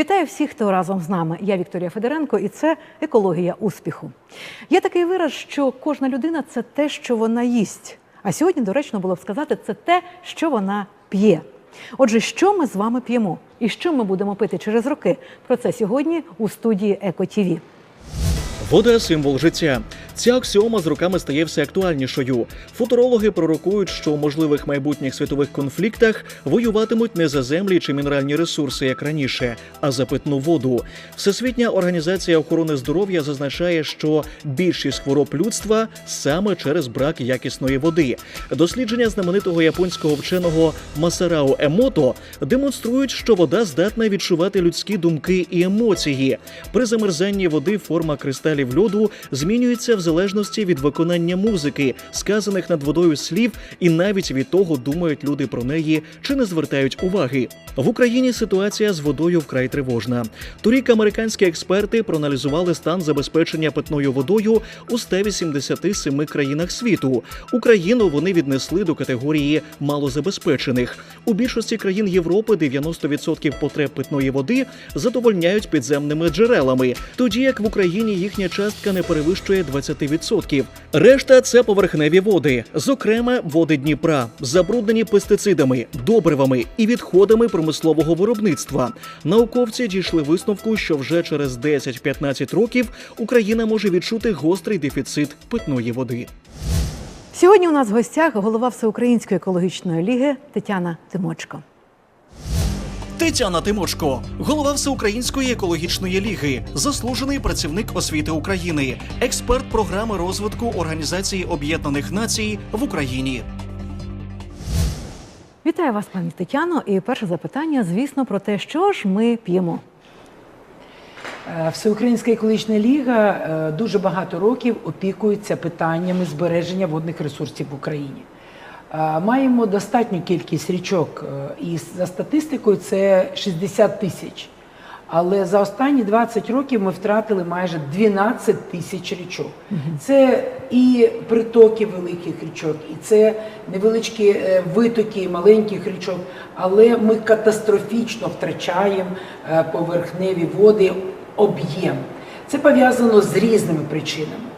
Вітаю всіх, хто разом з нами. Я Вікторія Федоренко, і це екологія успіху. Є такий вираз, що кожна людина це те, що вона їсть. А сьогодні доречно було б сказати, це те, що вона п'є. Отже, що ми з вами п'ємо і що ми будемо пити через роки? Про це сьогодні у студії Еко ТІВІ. Вода символ життя. Ця аксіома з роками стає все актуальнішою. Футурологи пророкують, що у можливих майбутніх світових конфліктах воюватимуть не за землі чи мінеральні ресурси, як раніше, а за питну воду. Всесвітня організація охорони здоров'я зазначає, що більшість хвороб людства саме через брак якісної води. Дослідження знаменитого японського вченого Масарао Емото демонструють, що вода здатна відчувати людські думки і емоції. При замерзанні води форма кристалів льоду змінюється в залежності від виконання музики, сказаних над водою слів, і навіть від того, думають люди про неї чи не звертають уваги. В Україні ситуація з водою вкрай тривожна. Торік американські експерти проаналізували стан забезпечення питною водою у 187 країнах світу. Україну вони віднесли до категорії малозабезпечених. У більшості країн Європи 90% потреб питної води задовольняють підземними джерелами, тоді як в Україні їхня частка не перевищує 20%. Решта це поверхневі води, зокрема води Дніпра, забруднені пестицидами, добривами і відходами промислового виробництва. Науковці дійшли висновку, що вже через 10-15 років Україна може відчути гострий дефіцит питної води. Сьогодні у нас в гостях голова Всеукраїнської екологічної ліги Тетяна Тимочко. Тетяна Тимочко, голова Всеукраїнської екологічної ліги, заслужений працівник освіти України, експерт програми розвитку Організації Об'єднаних Націй в Україні. Вітаю вас, пані Тетяно. І перше запитання, звісно, про те, що ж ми п'ємо. Е, Всеукраїнська екологічна ліга е, дуже багато років опікується питаннями збереження водних ресурсів в Україні. Е, Маємо достатню кількість річок, е, і за статистикою це 60 тисяч. Але за останні 20 років ми втратили майже 12 тисяч річок. Це і притоки великих річок, і це невеличкі е, витоки маленьких річок. Але ми катастрофічно втрачаємо поверхневі води об'єм. Це пов'язано з різними причинами.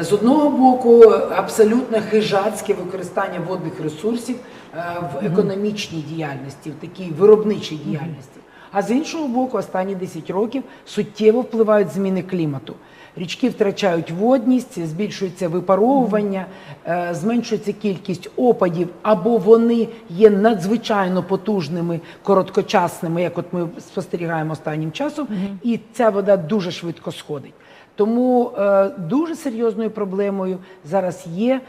З одного боку, абсолютно хижацьке використання водних ресурсів е, в економічній діяльності, в такій виробничій діяльності. А з іншого боку, останні 10 років суттєво впливають зміни клімату. Річки втрачають водність, збільшується випаровування, е, зменшується кількість опадів, або вони є надзвичайно потужними, короткочасними, як от ми спостерігаємо останнім часом, і ця вода дуже швидко сходить. Тому е, дуже серйозною проблемою зараз є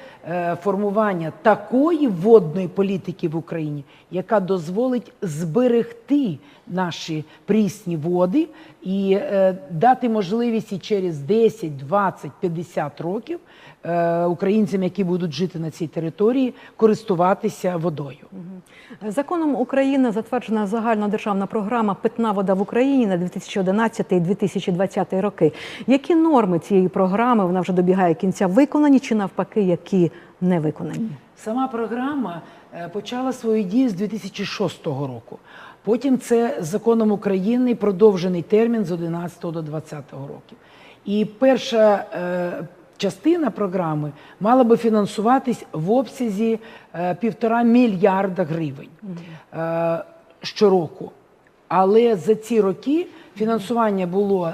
формування такої водної політики в Україні, яка дозволить зберегти наші прісні води і е, дати можливість і через 10, 20, 50 років е, українцям, які будуть жити на цій території, користуватися водою. Законом України затверджена загальна державна програма Питна вода в Україні на 2011-2020 роки. Які норми цієї програми вона вже добігає кінця виконані чи навпаки, які не виконані? Сама програма е, почала свою дію з 2006 року. Потім це законом України продовжений термін з 11 до 20 років. І перша е, частина програми мала би фінансуватись в обсязі е, півтора мільярда гривень е, щороку. Але за ці роки фінансування було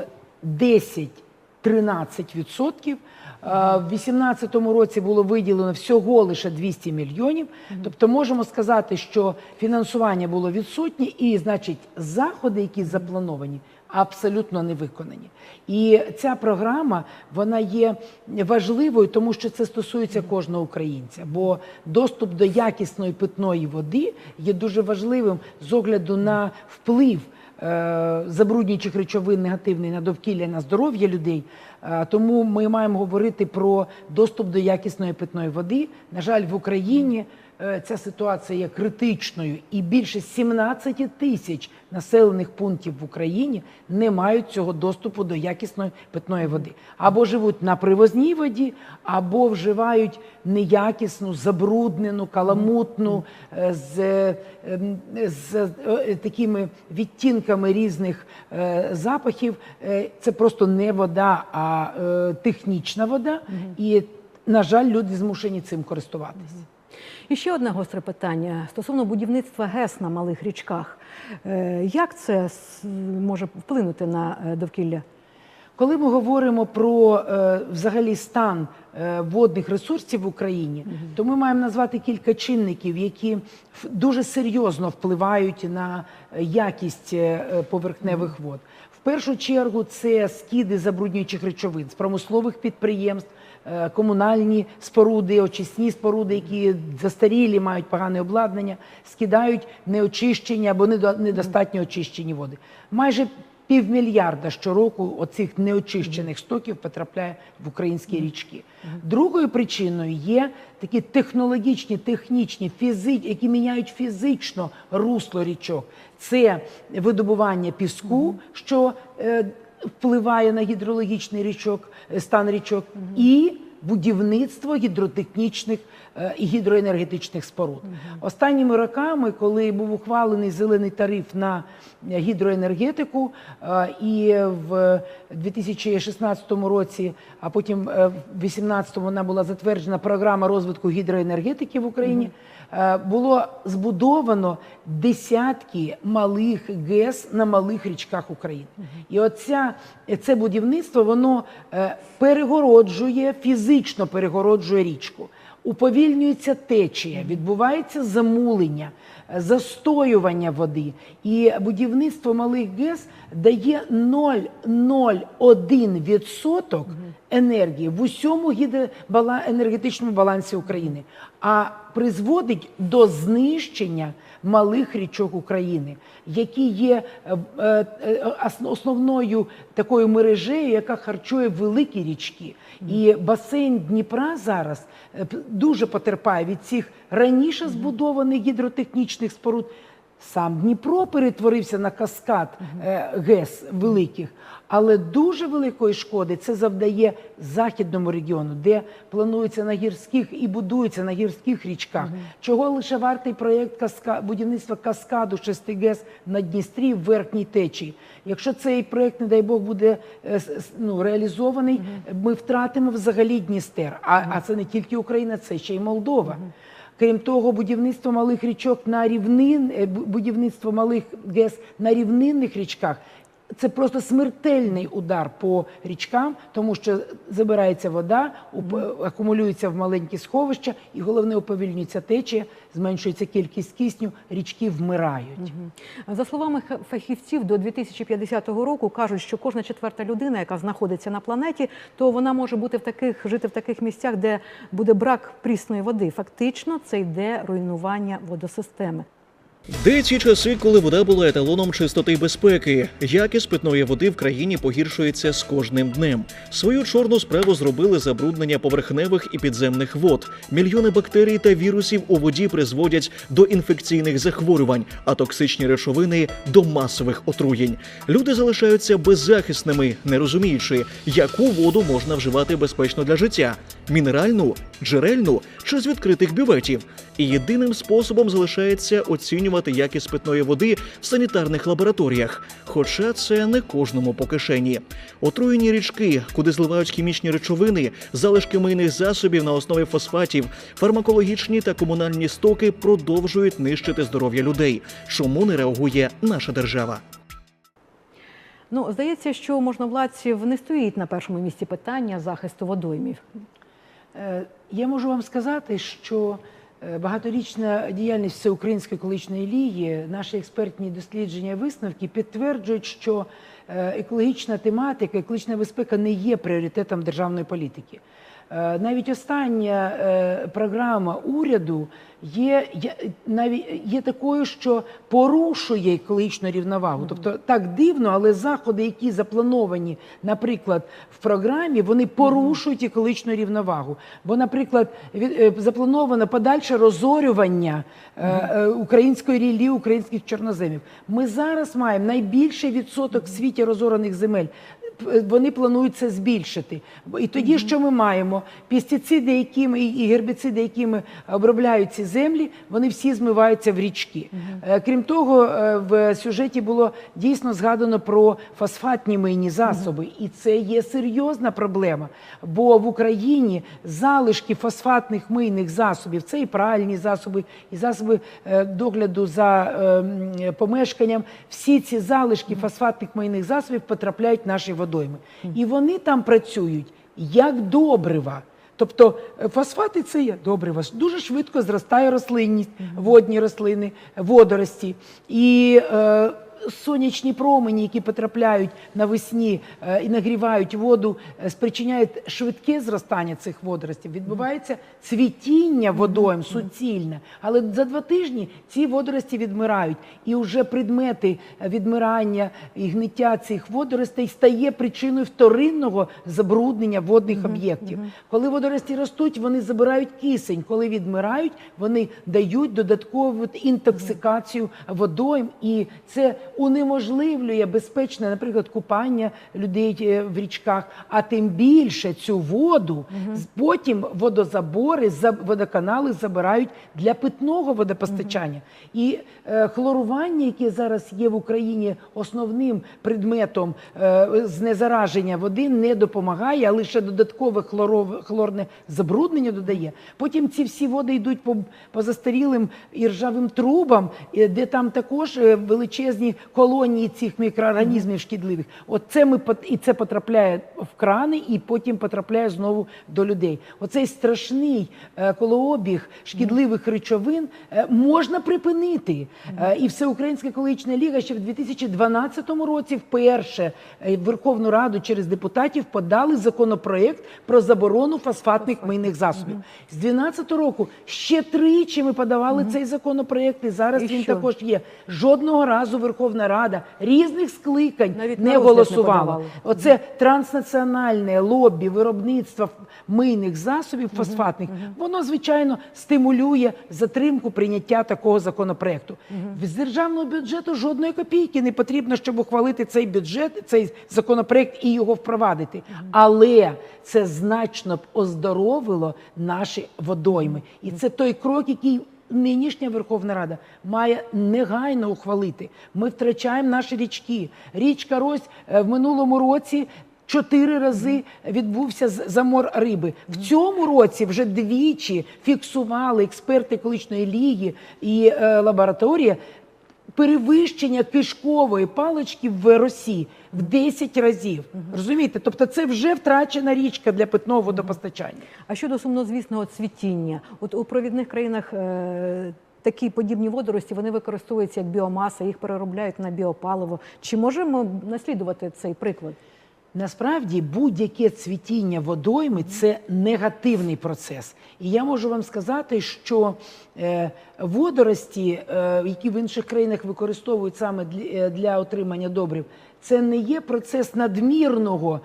10-13%. Е, В 2018 році було виділено всього лише 200 мільйонів. Тобто можемо сказати, що фінансування було відсутнє, і значить заходи, які заплановані, абсолютно не виконані. І ця програма вона є важливою, тому що це стосується кожного українця. Бо доступ до якісної питної води є дуже важливим з огляду на вплив е, забруднюючих речовин негативний на довкілля на здоров'я людей. Е, Тому ми маємо говорити про доступ до якісної питної води. На жаль, в Україні ця ситуація є критичною, і більше 17 тисяч населених пунктів в Україні не мають цього доступу до якісної питної води. Або живуть на привозній воді, або вживають неякісну, забруднену, каламутну, е, з, е, з е, такими відтінками різних е, запахів. Е, Це просто не вода, а е, технічна вода. І, на жаль, люди змушені цим користуватись. І ще одне гостре питання стосовно будівництва ГЕС на малих річках. Е, Як це може вплинути на е, довкілля? Коли ми говоримо про е, взагалі стан водних ресурсів в Україні, то ми маємо назвати кілька чинників, які дуже серйозно впливають на якість поверхневих вод. В першу чергу це скиди забруднюючих речовин з промислових підприємств. Е, Комунальні споруди, очисні споруди, які застарілі, мають погане обладнання, скидають неочищені або недо- недостатньо очищені води. Майже півмільярда щороку оцих неочищених стоків потрапляє в українські річки. Другою причиною є такі технологічні, технічні, фізи, які міняють фізично русло річок. Це видобування піску, що е, впливає на гідрологічний річок, е, стан річок, і будівництво гідротехнічних е, і гідроенергетичних споруд. Останніми роками, коли був ухвалений зелений тариф на е, гідроенергетику, і в 2016 році, а потім в 2018 вона була затверджена програма розвитку гідроенергетики в Україні. е, Було збудовано десятки малих ГЕС на малих річках України. І оця, це будівництво воно е, перегороджує, фізично перегороджує річку. Уповільнюється течія, відбувається замулення, е, застоювання води. І будівництво малих ГЕС дає 0,01% енергії в усьому гідроенергетичному балансі України, а призводить до знищення малих річок України, які є е, е, ос- основною такою мережею, яка харчує великі річки. І басейн Дніпра зараз е, дуже потерпає від цих раніше збудованих гідротехнічних споруд. Сам Дніпро перетворився на каскад е, ГЕС великих, але дуже великої шкоди це завдає західному регіону, де планується на гірських і будується на гірських річках. Чого лише вартий проєкт каска... будівництва каскаду шести ГЕС на Дністрі в верхній течії. Якщо цей проєкт, не дай Бог, буде е, ну, реалізований, ми втратимо взагалі Дністер. А, а це не тільки Україна, це ще й Молдова. Крім того, будівництво малих річок на рівнин, е, будівництво малих ГЕС на рівнинних річках. Це просто смертельний удар по річкам, тому що забирається вода, уп- акумулюється в маленькі сховища, і головне уповільнюється течія, зменшується кількість кисню, річки вмирають. За словами фахівців, до 2050 року кажуть, що кожна четверта людина, яка знаходиться на планеті, то вона може бути в таких жити в таких місцях, де буде брак прісної води. Фактично, це йде руйнування водосистеми. Де ті часи, коли вода була еталоном чистоти й безпеки? Якість питної води в країні погіршується з кожним днем. Свою чорну справу зробили забруднення поверхневих і підземних вод. Мільйони бактерій та вірусів у воді призводять до інфекційних захворювань, а токсичні речовини до масових отруєнь. Люди залишаються беззахисними, не розуміючи, яку воду можна вживати безпечно для життя: мінеральну, джерельну чи з відкритих бюветів. І єдиним способом залишається оцінювати якість питної води в санітарних лабораторіях. Хоча це не кожному по кишені. Отруєні річки, куди зливають хімічні речовини, залишки мийних засобів на основі фосфатів, фармакологічні та комунальні стоки продовжують нищити здоров'я людей. Чому не реагує наша держава? Ну, здається, що можновладців не стоїть на першому місці питання захисту водоймів. Е, Я можу вам сказати, що е, багаторічна діяльність Всеукраїнської екологічної лігії, наші експертні дослідження і висновки підтверджують, що е, екологічна тематика, екологічна безпека не є пріоритетом державної політики. Е, Навіть остання е, програма уряду є, навіть є такою, що порушує екологічну рівновагу. Тобто так дивно, але заходи, які заплановані, наприклад, в програмі, вони порушують екологічну рівновагу. Бо, наприклад, е, заплановано подальше розорювання української ріллі, українських чорноземів. Ми зараз маємо найбільший відсоток в світі розорених земель. Вони планують це збільшити. І тоді, що ми маємо? Пестициди, якими і гербіциди, якими обробляють ці землі, вони всі змиваються в річки. Е, Крім того, е, в сюжеті було дійсно згадано про фосфатні мийні засоби, і це є серйозна проблема. Бо в Україні залишки фосфатних мийних засобів це і пральні засоби, і засоби е, догляду за е, помешканням. Всі ці залишки фосфатних мийних засобів потрапляють в наші водойми. І вони там працюють як добрива. Тобто е, фосфати це є добрива. Дуже швидко зростає рослинність, водні рослини, водорості. І е, сонячні промені, які потрапляють навесні е, і нагрівають воду, е, спричиняють швидке зростання цих водоростей. Відбувається цвітіння водойм суцільне. Але за два тижні ці водорості відмирають. І вже предмети відмирання і гниття цих водоростей стає причиною вторинного забруднення водних об'єктів. Коли водорості ростуть, вони забирають кисень. Коли відмирають, вони дають додаткову інтоксикацію водойм, і це унеможливлює безпечне, наприклад, купання людей е, в річках. А тим більше цю воду потім водозабори, за- водоканали забирають для питного водопостачання. І е, хлорування, яке зараз є в Україні основним предметом е, знезараження води, не допомагає, а лише додаткове хлорове, хлорне забруднення додає. Потім ці всі води йдуть по, по застарілим і ржавим трубам, е, де там також е, величезні колонії цих мікроорганізмів шкідливих. От це ми і це потрапляє в крани, і потім потрапляє знову до людей. Оцей страшний е, колообіг шкідливих речовин е, можна припинити. Е, І Всеукраїнська екологічна ліга ще в 2012 році вперше в Верховну Раду через депутатів подали законопроект про заборону фосфатних мийних засобів. З 2012 року ще тричі ми подавали цей законопроект, і зараз І він що? також є. Жодного разу Верховна Рада різних скликань Навіть не розгляд не Оце транснаціональне лобі виробництва мийних засобів фосфатних, воно звичайно стимулює затримку прийняття такого законопроекту. З державного бюджету жодної копійки не потрібно, щоб ухвалити цей бюджет, цей законопроект і його впровадити. Але це значно б оздоровило наші водойми. І це той крок, який Нинішня Верховна Рада має негайно ухвалити. Ми втрачаємо наші річки. Річка Рось е, в минулому році. Чотири рази відбувся замор риби. В цьому році вже двічі фіксували експерти колишньої ліги і е, лабораторія перевищення кишкової палички в Росі в 10 разів. Розумієте? Тобто це вже втрачена річка для питного водопостачання. А щодо сумнозвісного цвітіння, от у провідних країнах е, такі подібні водорості вони використовуються як біомаса, їх переробляють на біопаливо. Чи можемо наслідувати цей приклад? Насправді будь-яке цвітіння водойми це негативний процес. І я можу вам сказати, що е, водорості, е, які в інших країнах використовують саме для, е, отримання добрив, це не є процес надмірного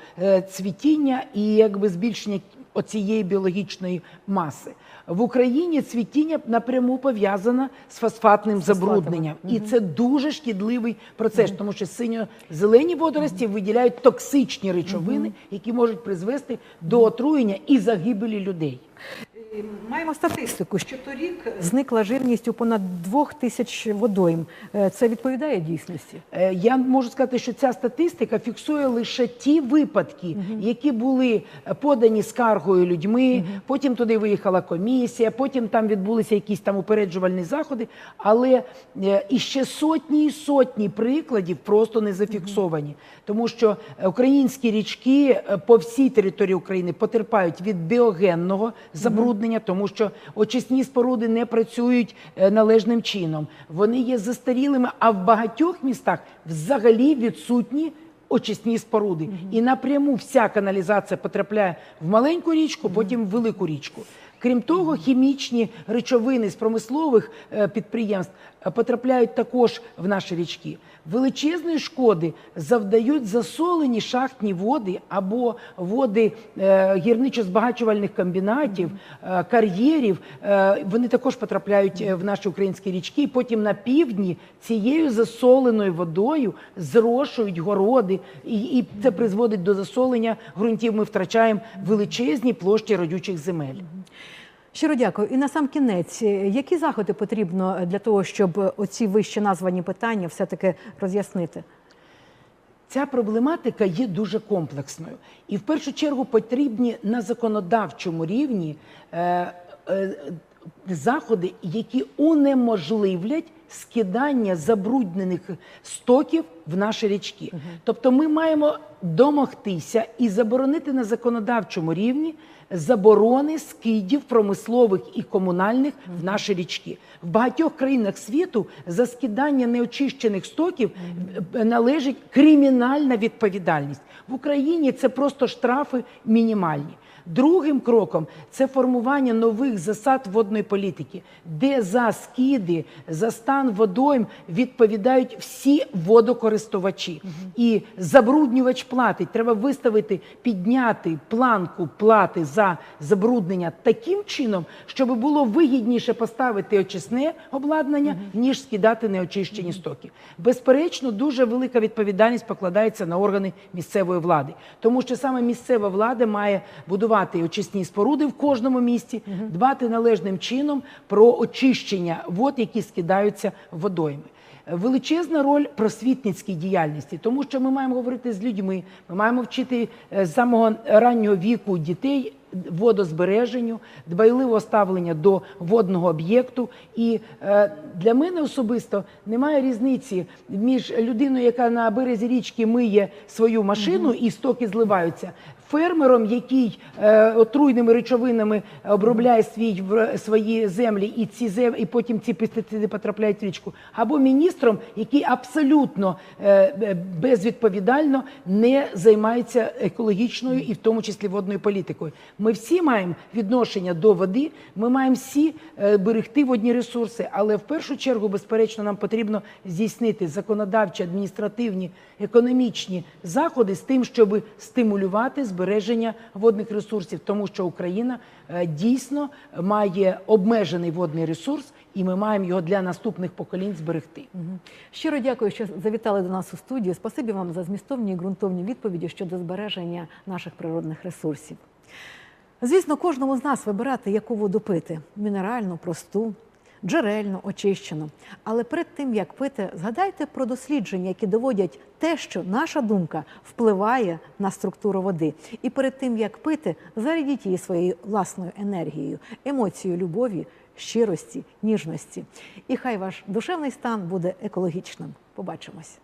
цвітіння і якби збільшення оцієї біологічної маси. В Україні цвітіння напряму пов'язано з фосфатним забрудненням. І це дуже шкідливий процес, тому що синьо-зелені водорості виділяють токсичні речовини, які можуть призвести до отруєння і загибелі людей. Маємо статистику, що торік зникла живність у понад двох тисяч водойм. Е, Це відповідає дійсності? Е, Я можу сказати, що ця статистика фіксує лише ті випадки, які були е, подані скаргою людьми. Потім туди виїхала комісія, потім там відбулися якісь там упереджувальні заходи. Але іще сотні і сотні прикладів просто не зафіксовані, тому що українські річки по всій території України потерпають від біогенного забруднення, тому що очисні споруди не працюють е, належним чином. Вони є застарілими, а в багатьох містах взагалі відсутні очисні споруди. І напряму вся каналізація потрапляє в маленьку річку, потім в велику річку. Крім того, хімічні речовини з промислових е, підприємств потрапляють також в наші річки. Величезної шкоди завдають засолені шахтні води або води е, гірничо-збагачувальних комбінатів, е, кар'єрів. Е, вони також потрапляють в наші українські річки. І потім на півдні цією засоленою водою зрошують городи, і, і це призводить до засолення ґрунтів. Ми втрачаємо величезні площі родючих земель. Щиро дякую. І на сам кінець, е, які заходи потрібно для того, щоб оці вище названі питання все-таки роз'яснити? Ця проблематика є дуже комплексною, і в першу чергу потрібні на законодавчому рівні е, е, заходи, які унеможливлять скидання забруднених стоків в наші річки. Тобто, ми маємо домогтися і заборонити на законодавчому рівні заборони скидів промислових і комунальних в наші річки. В багатьох країнах світу за скидання неочищених стоків належить кримінальна відповідальність. В Україні це просто штрафи мінімальні. Другим кроком це формування нових засад водної політики, де за скиди, за стан водойм відповідають всі водокористувачі. І забруднювач платить. Треба виставити, підняти планку плати за забруднення таким чином, щоб було вигідніше поставити очисне обладнання, ніж скидати неочищені стоки. Безперечно, дуже велика відповідальність покладається на органи місцевої влади, тому що саме місцева влада має будувати очисні споруди в кожному місті, дбати належним чином про очищення вод, які скидаються водойми. Величезна роль просвітницькій діяльності, тому що ми маємо говорити з людьми, ми маємо вчити е, з самого раннього віку дітей водозбереженню, дбайливого ставлення до водного об'єкту. І е, для мене особисто немає різниці між людиною, яка на березі річки миє свою машину і стоки зливаються. Фермером, який е, отруйними речовинами обробляє свій в свої землі, і ці зем, і потім ці пестициди потрапляють в річку, або міністром, який абсолютно е, безвідповідально не займається екологічною і в тому числі водною політикою. Ми всі маємо відношення до води, ми маємо всі е, берегти водні ресурси, але в першу чергу, безперечно, нам потрібно здійснити законодавчі, адміністративні, економічні заходи з тим, щоб стимулювати збереження водних ресурсів, тому що Україна е, дійсно має обмежений водний ресурс, і ми маємо його для наступних поколінь зберегти. Щиро дякую, що завітали до нас у студію. Спасибі вам за змістовні і ґрунтовні відповіді щодо збереження наших природних ресурсів. Звісно, кожному з нас вибирати, яку воду пити мінеральну, просту, джерельну, очищену. Але перед тим як пити, згадайте про дослідження, які доводять те, що наша думка впливає на структуру води. І перед тим як пити, зарядіть її своєю власною енергією, емоцією любові, щирості, ніжності. І хай ваш душевний стан буде екологічним. Побачимось.